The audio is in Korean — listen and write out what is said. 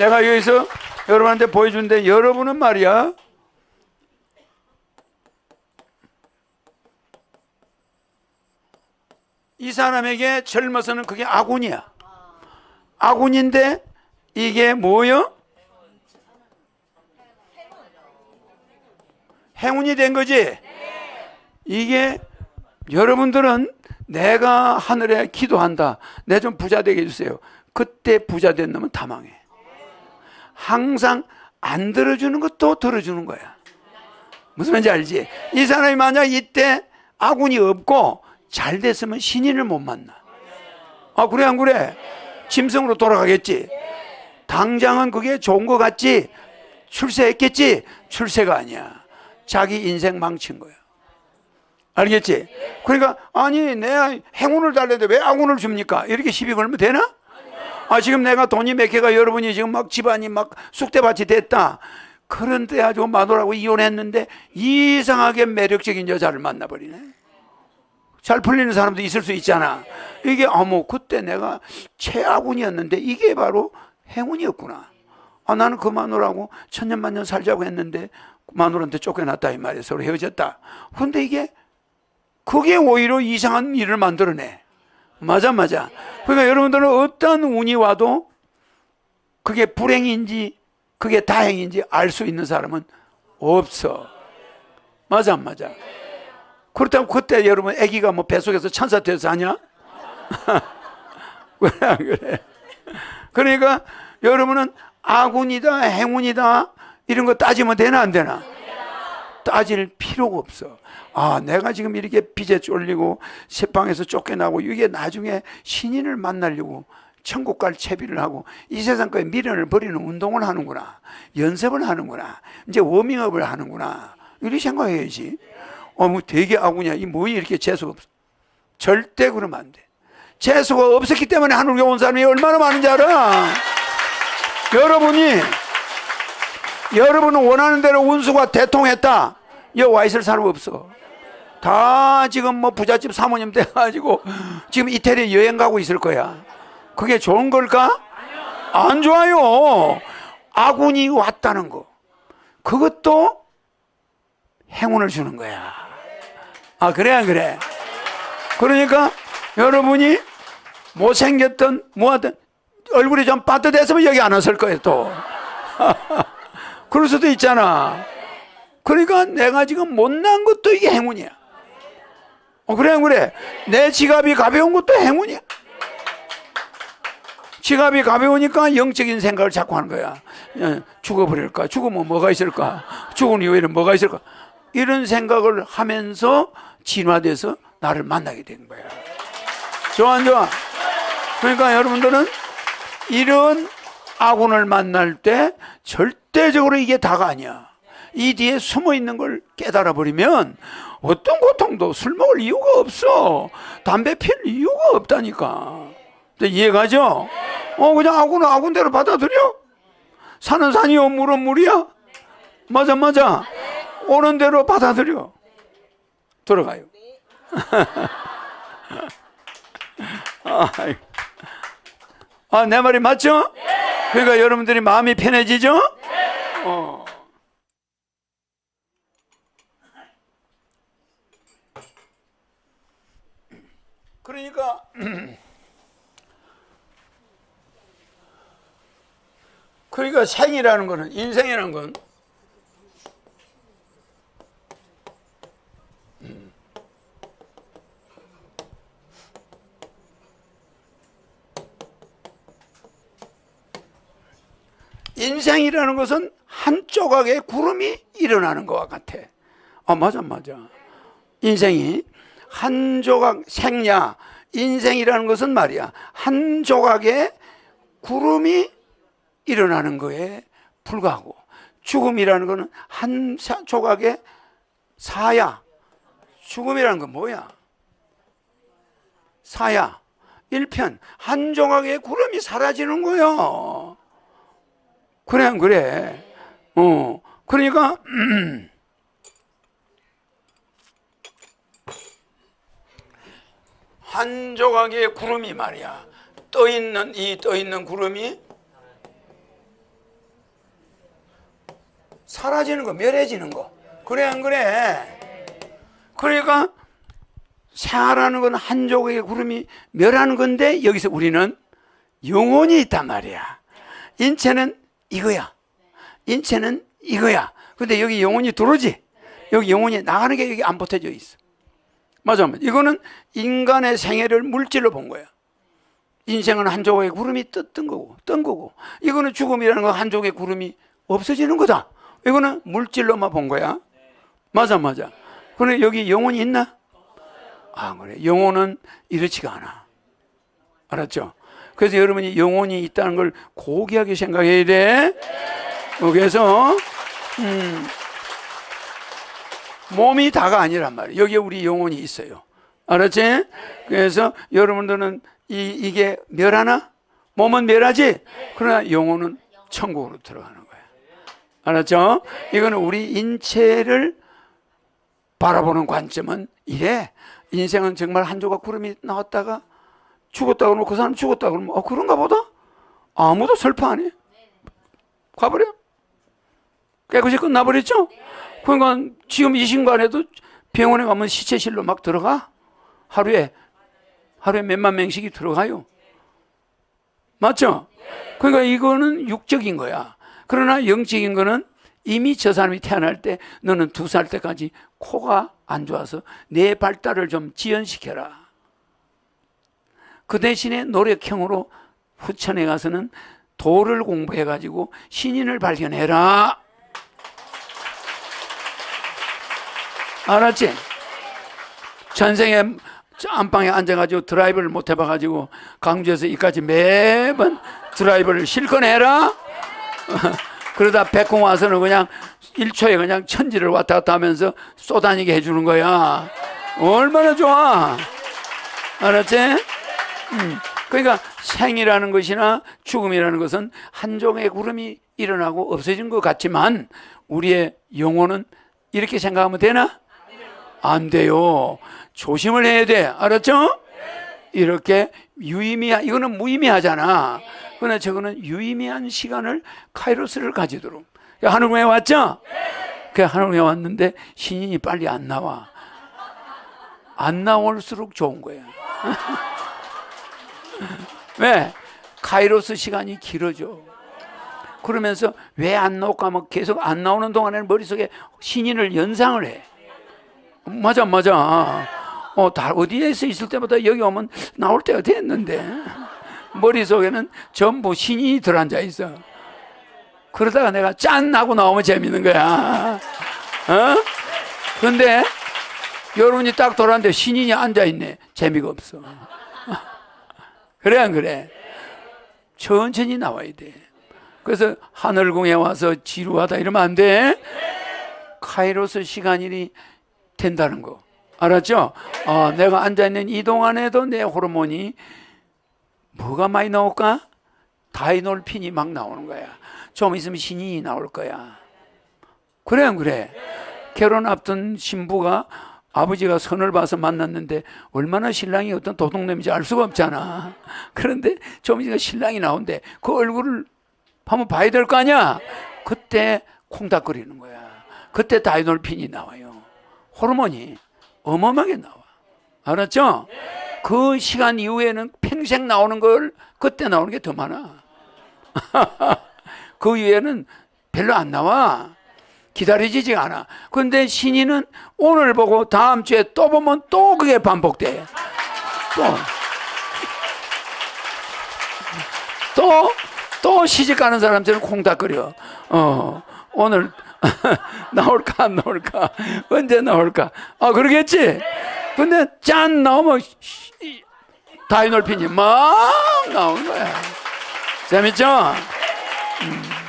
내가 여기서 여러분한테 보여준데 여러분은 말이야. 이 사람에게 젊어서는 그게 아군이야. 아군인데 이게 뭐요? 행운이 된 거지? 이게 여러분들은 내가 하늘에 기도한다. 내 좀 부자 되게 해주세요. 그때 부자 된 놈은 다 망해. 항상 안 들어주는 것도 들어주는 거야. 무슨 말인지 알지? 이 사람이 만약 이때 아군이 없고 잘 됐으면 신인을 못 만나. 아, 그래, 안 그래? 짐승으로 돌아가겠지? 당장은 그게 좋은 것 같지? 출세했겠지? 출세가 아니야. 자기 인생 망친 거야. 알겠지? 그러니까, 아니, 내가 행운을 달래는데 왜 악운을 줍니까? 이렇게 시비 걸면 되나? 아, 지금 내가 돈이 몇 개가 여러분이 지금 막 집안이 막 쑥대밭이 됐다. 그런데 아주 마누라고 이혼했는데 이상하게 매력적인 여자를 만나버리네. 잘 풀리는 사람도 있을 수 있잖아. 이게 어머 그때 내가 최악운이었는데 이게 바로 행운이었구나. 아 나는 그 마누라고 천년만년 살자고 했는데 마누라한테 쫓겨났다 이 말이야. 서로 헤어졌다. 근데 이게 그게 오히려 이상한 일을 만들어내. 맞아 맞아. 그러니까 여러분들은 어떤 운이 와도 그게 불행인지 그게 다행인지 알 수 있는 사람은 없어. 맞아 안 맞아. 그렇다고 그때 여러분 아기가 뭐 뱃속에서 천사 돼서 하냐? 그래 안 그래? 그러니까 여러분은 아군이다 행운이다 이런 거 따지면 되나 안 되나? 따질 필요가 없어. 아, 내가 지금 이렇게 빚에 쫄리고 세방에서 쫓겨나고 이게 나중에 신인을 만나려고 천국 갈 채비를 하고 이 세상 거에 미련을 버리는 운동을 하는구나. 연습을 하는구나. 이제 워밍업을 하는구나. 이렇게 생각해야지. 어, 뭐 되게 아구냐. 이 뭐이 이렇게 재수가 없어. 절대 그러면 안 돼. 재수가 없었기 때문에 하늘에 온 사람이 얼마나 많은지 알아? 여러분이 여러분은 원하는 대로 운수가 대통했다. 여기 와 있을 사람 없어. 다 지금 뭐 부잣집 사모님 돼가지고 지금 이태리 여행 가고 있을 거야. 그게 좋은 걸까? 안 좋아요. 아군이 왔다는 거. 그것도 행운을 주는 거야. 아, 그래, 안 그래? 그러니까 여러분이 못생겼던, 뭐하든 얼굴이 좀 빠듯했으면 여기 안 왔을 거예요, 또. 그럴 수도 있잖아. 그러니까 내가 지금 못난 것도 이게 행운이야. 어, 그래, 안 그래? 내 지갑이 가벼운 것도 행운이야. 지갑이 가벼우니까 영적인 생각을 자꾸 하는 거야. 예, 죽어버릴까? 죽으면 뭐가 있을까? 죽은 이후에는 뭐가 있을까? 이런 생각을 하면서 진화돼서 나를 만나게 된 거야. 좋아, 안 좋아? 그러니까 여러분들은 이런 아군을 만날 때 절대적으로 이게 다가 아니야. 이 뒤에 숨어 있는 걸 깨달아 버리면 어떤 고통도 술 먹을 이유가 없어. 담배 필 이유가 없다니까. 이해가죠? 어, 그냥 아군은 아군대로 받아들여. 산은 산이요, 물은 물이야. 맞아, 맞아. 오는 대로 받아들여. 들어가요. 아, 내 말이 맞죠? 그러니까 여러분들이 마음이 편해지죠? 어. 그러니까 그러니까 생이라는 거는 인생이라는 건 인생이라는 것은 한 조각의 구름이 일어나는 것과 같아. 아, 맞아, 맞아. 인생이 한 조각, 생야, 인생이라는 것은 말이야. 한 조각의 구름이 일어나는 거에 불과하고, 죽음이라는 것은 한 조각의 사야. 죽음이라는 건 뭐야? 사야. 일편. 한 조각의 구름이 사라지는 거요. 그래, 안 그래? 어. 그러니까, 한 조각의 구름이 말이야. 떠 있는, 이 떠 있는 구름이 사라지는 거, 멸해지는 거. 그래, 안 그래? 그러니까 생활하는 건 한 조각의 구름이 멸하는 건데 여기서 우리는 영혼이 있단 말이야. 인체는 이거야. 인체는 이거야. 근데 여기 영혼이 들어오지? 여기 영혼이 나가는 게 여기 안 붙어져 있어. 맞아. 이거는 인간의 생애를 물질로 본 거야. 인생은 한 조각의 구름이 떴던 거고, 뜬 거고. 이거는 죽음이라는 건 한 조각의 구름이 없어지는 거다. 이거는 물질로만 본 거야. 맞아, 맞아. 그런데 여기 영혼이 있나? 아, 그래. 영혼은 이렇지가 않아. 알았죠? 그래서 여러분이 영혼이 있다는 걸 고귀하게 생각해야 돼. 어, 그래서, 음, 몸이 다가 아니란 말이에요. 여기에 우리 영혼이 있어요. 알았지? 그래서 여러분들은 이, 이게 멸하나? 몸은 멸하지? 그러나 영혼은 천국으로 들어가는 거야. 알았죠? 이거는 우리 인체를 바라보는 관점은 이래. 인생은 정말 한 조각 구름이 나왔다가 죽었다 그러면 그 사람 죽었다 그러면 어 그런가 보다? 아무도 슬퍼 안 해. 가버려. 깨끗이 끝나버렸죠? 그러니까 지금 이 순간에도 병원에 가면 시체실로 막 들어가. 하루에, 하루에 몇만 명씩이 들어가요. 맞죠? 그러니까 이거는 육적인 거야. 그러나 영적인 거는 이미 저 사람이 태어날 때 너는 두 살 때까지 코가 안 좋아서 내 발달을 좀 지연시켜라. 그 대신에 노력형으로 후천에 가서는 도를 공부해 가지고 신인을 발견해라. 알았지? 전생에 안방에 앉아가지고 드라이브를 못 해봐가지고 강주에서 이까지 매번 드라이브를 실컷 해라. 그러다 백공 와서는 그냥 1초에 그냥 천지를 왔다 갔다 하면서 쏘다니게 해주는 거야. 얼마나 좋아. 알았지? 음. 그러니까 생이라는 것이나 죽음이라는 것은 한 종의 구름이 일어나고 없어진 것 같지만 우리의 영혼은 이렇게 생각하면 되나? 안 돼요. 조심을 해야 돼. 알았죠? 이렇게 유의미한, 이거는 무의미하잖아. 그러나 저거는 유의미한 시간을 카이로스를 가지도록. 하늘궁에 왔죠? 그 하늘궁에 왔는데 신인이 빨리 안 나와. 안 나올수록 좋은 거야. 왜? 카이로스 시간이 길어져. 그러면서 왜 안 나올까 하면 계속 안 나오는 동안에는 머릿속에 신인을 연상을 해. 맞아, 맞아. 어, 다 어디에서 있을 때마다 여기 오면 나올 때가 됐는데. 머릿속에는 전부 신인이 들어앉아 있어. 그러다가 내가 짠! 하고 나오면 재밌는 거야. 어? 근데 여러분이 딱 돌아왔는데 신인이 앉아있네. 재미가 없어. 그래, 안 그래? 천천히 나와야 돼. 그래서 하늘궁에 와서 지루하다 이러면 안 돼. 카이로스 시간이 된다는 거. 알았죠? 어, 내가 앉아있는 이 동안에도 내 호르몬이 뭐가 많이 나올까? 다이놀핀이 막 나오는 거야. 좀 있으면 신인이 나올 거야. 그래, 안 그래? 결혼 앞둔 신부가 아버지가 선을 봐서 만났는데 얼마나 신랑이 어떤 도둑놈인지 알 수가 없잖아. 그런데 좀 있으면 신랑이 나온대. 그 얼굴을 한번 봐야 될 거 아니야? 그때 콩닥거리는 거야. 그때 다이놀핀이 나와요. 호르몬이 어마어마하게 나와. 알았죠? 그 시간 이후에는 평생 나오는 걸 그때 나오는 게 더 많아. 그 이후에는 별로 안 나와. 기다려지지가 않아. 근데 신인은 오늘 보고 다음 주에 또 보면 또 그게 반복돼. 또. 또, 또 시집 가는 사람들은 콩닥거려. 어, 오늘 나올까, 안 나올까? 언제 나올까? 아, 그러겠지? 근데 짠! 나오면 다이놀핀이 막 나오는 거야. 재밌죠? 허